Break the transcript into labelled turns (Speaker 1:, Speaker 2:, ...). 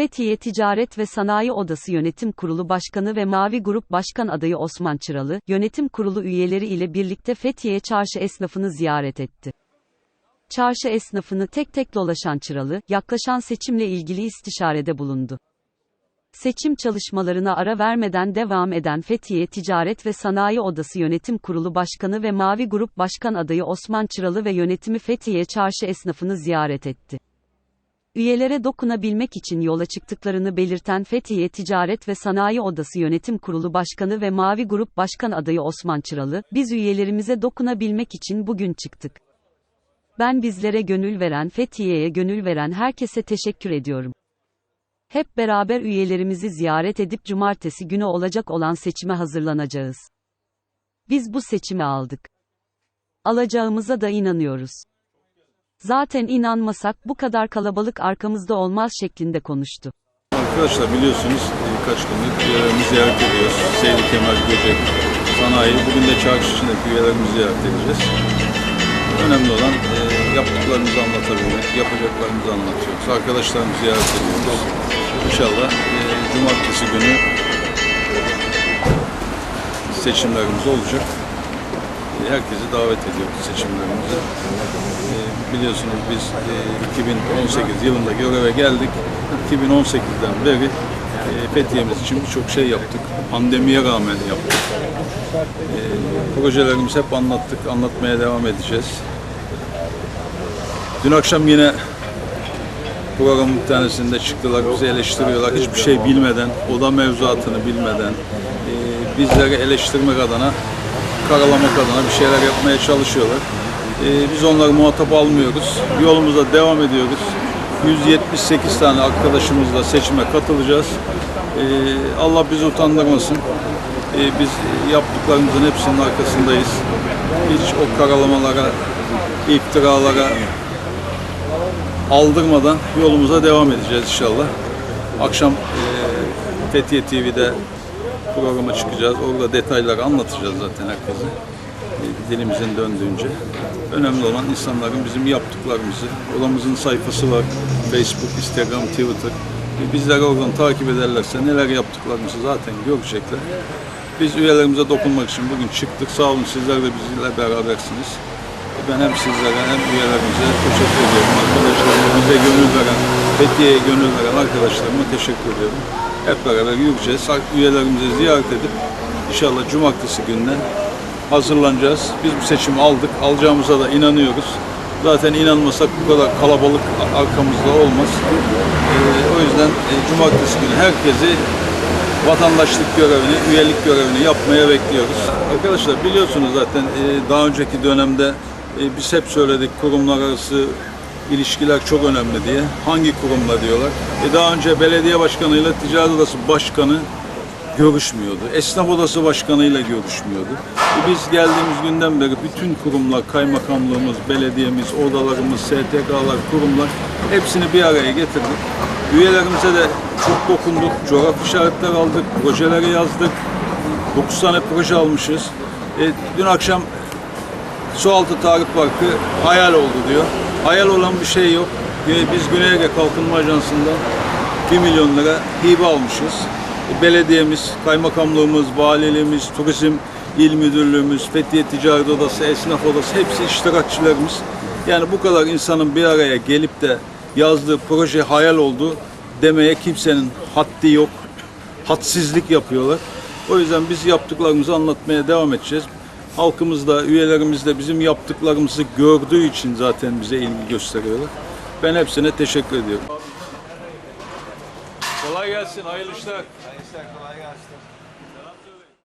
Speaker 1: Fethiye Ticaret ve Sanayi Odası Yönetim Kurulu Başkanı ve Mavi Grup Başkan adayı Osman Çıralı, yönetim kurulu üyeleri ile birlikte Fethiye Çarşı esnafını ziyaret etti. Çarşı esnafını tek tek dolaşan Çıralı, yaklaşan seçimle ilgili istişarede bulundu. Seçim çalışmalarına ara vermeden devam eden Fethiye Ticaret ve Sanayi Odası Yönetim Kurulu Başkanı ve Mavi Grup Başkan adayı Osman Çıralı ve yönetimi Fethiye Çarşı esnafını ziyaret etti. Üyelere dokunabilmek için yola çıktıklarını belirten Fethiye Ticaret ve Sanayi Odası Yönetim Kurulu Başkanı ve Mavi Grup Başkan adayı Osman Çıralı, biz üyelerimize dokunabilmek için bugün çıktık. Ben bizlere gönül veren, Fethiye'ye gönül veren herkese teşekkür ediyorum. Hep beraber üyelerimizi ziyaret edip cumartesi günü olacak olan seçime hazırlanacağız. Biz bu seçimi aldık. Alacağımıza da inanıyoruz. Zaten inanmasak bu kadar kalabalık arkamızda olmaz şeklinde konuştu.
Speaker 2: Arkadaşlar biliyorsunuz birkaç gündür üyelerimizi ziyaret ediyoruz. Seydi Kemal Göcek, Sanayi. Bugün de çarşı içindeki üyelerimizi ziyaret edeceğiz. Önemli olan e, yaptıklarımızı anlatabilmek, yapacaklarımızı anlatıyoruz. Arkadaşlarımızı ziyaret ediyoruz. İnşallah e, cumartesi günü seçimlerimiz olacak. Herkesi davet ediyoruz seçimlerimize. E, Biliyorsunuz biz e, 2018 yılında göreve geldik. 2018'den beri e, Fethiye'miz için birçok şey yaptık. Pandemiye rağmen yaptık. E, Projelerimizi hep anlattık, anlatmaya devam edeceğiz. Dün akşam yine programın bir tanesinde çıktılar, bizi eleştiriyorlar. Hiçbir şey bilmeden, oda mevzuatını bilmeden, e, bizleri eleştirmek adına, karalamak adına bir şeyler yapmaya çalışıyorlar. E, biz onları muhatap almıyoruz. Yolumuza devam ediyoruz. 178 tane arkadaşımızla seçime katılacağız. E, Allah bizi utandırmasın. E, biz yaptıklarımızın hepsinin arkasındayız. Hiç o karalamalara, iftiralara, aldırmadan yolumuza devam edeceğiz inşallah. Akşam e, Fethiye TV'de programa çıkacağız. Orada detayları anlatacağız zaten herkese. E, dilimizin döndüğünce. Önemli olan insanların bizim yaptıklarımızı, odamızın sayfası var. Facebook, Instagram, Twitter. E, bizleri oradan takip ederlerse neler yaptıklarımızı zaten görecekler. Biz üyelerimize dokunmak için bugün çıktık. Sağ olun sizler de bizimle berabersiniz. Ben hem sizlere hem üyelerimize teşekkür ediyorum. Arkadaşlarıma, bize gönül veren, Fethiye'ye gönül veren arkadaşlarıma teşekkür ediyorum. Hep beraber yürüyeceğiz. Üyelerimizi ziyaret edip inşallah cumartesi gününe hazırlanacağız. Biz bu seçimi aldık. Alacağımıza da inanıyoruz. Zaten inanmasak bu kadar kalabalık arkamızda olmaz. Ee, o yüzden e, cumartesi günü herkesi vatandaşlık görevini, üyelik görevini yapmaya bekliyoruz. Arkadaşlar biliyorsunuz zaten e, daha önceki dönemde e, biz hep söyledik kurumlar arası ilişkiler çok önemli diye. Hangi kurumla diyorlar? E daha önce belediye başkanıyla ticaret odası başkanı görüşmüyordu. Esnaf odası başkanıyla görüşmüyordu. E biz geldiğimiz günden beri bütün kurumlar, kaymakamlığımız, belediyemiz, odalarımız, STK'lar, kurumlar hepsini bir araya getirdik. Üyelerimize de çok dokunduk, coğrafi işaretler aldık, projeleri yazdık. 9 tane proje almışız. E, dün akşam Sualtı Tarık Parkı hayal oldu diyor. Hayal olan bir şey yok. Biz Güney Ege Kalkınma Ajansı'ndan 1 milyon lira hibe almışız. E, Belediyemiz, kaymakamlığımız, valiliğimiz, turizm il müdürlüğümüz, Fethiye Ticaret Odası, Esnaf Odası hepsi iştirakçilerimiz. Yani bu kadar insanın bir araya gelip de yazdığı proje hayal oldu demeye kimsenin haddi yok. Hadsizlik yapıyorlar. O yüzden biz yaptıklarımızı anlatmaya devam edeceğiz. Halkımız da, üyelerimiz de bizim yaptıklarımızı gördüğü için zaten bize ilgi gösteriyorlar. Ben hepsine teşekkür ediyorum. Kolay gelsin, hayırlı işler.
Speaker 3: Gençler kolay gelsin.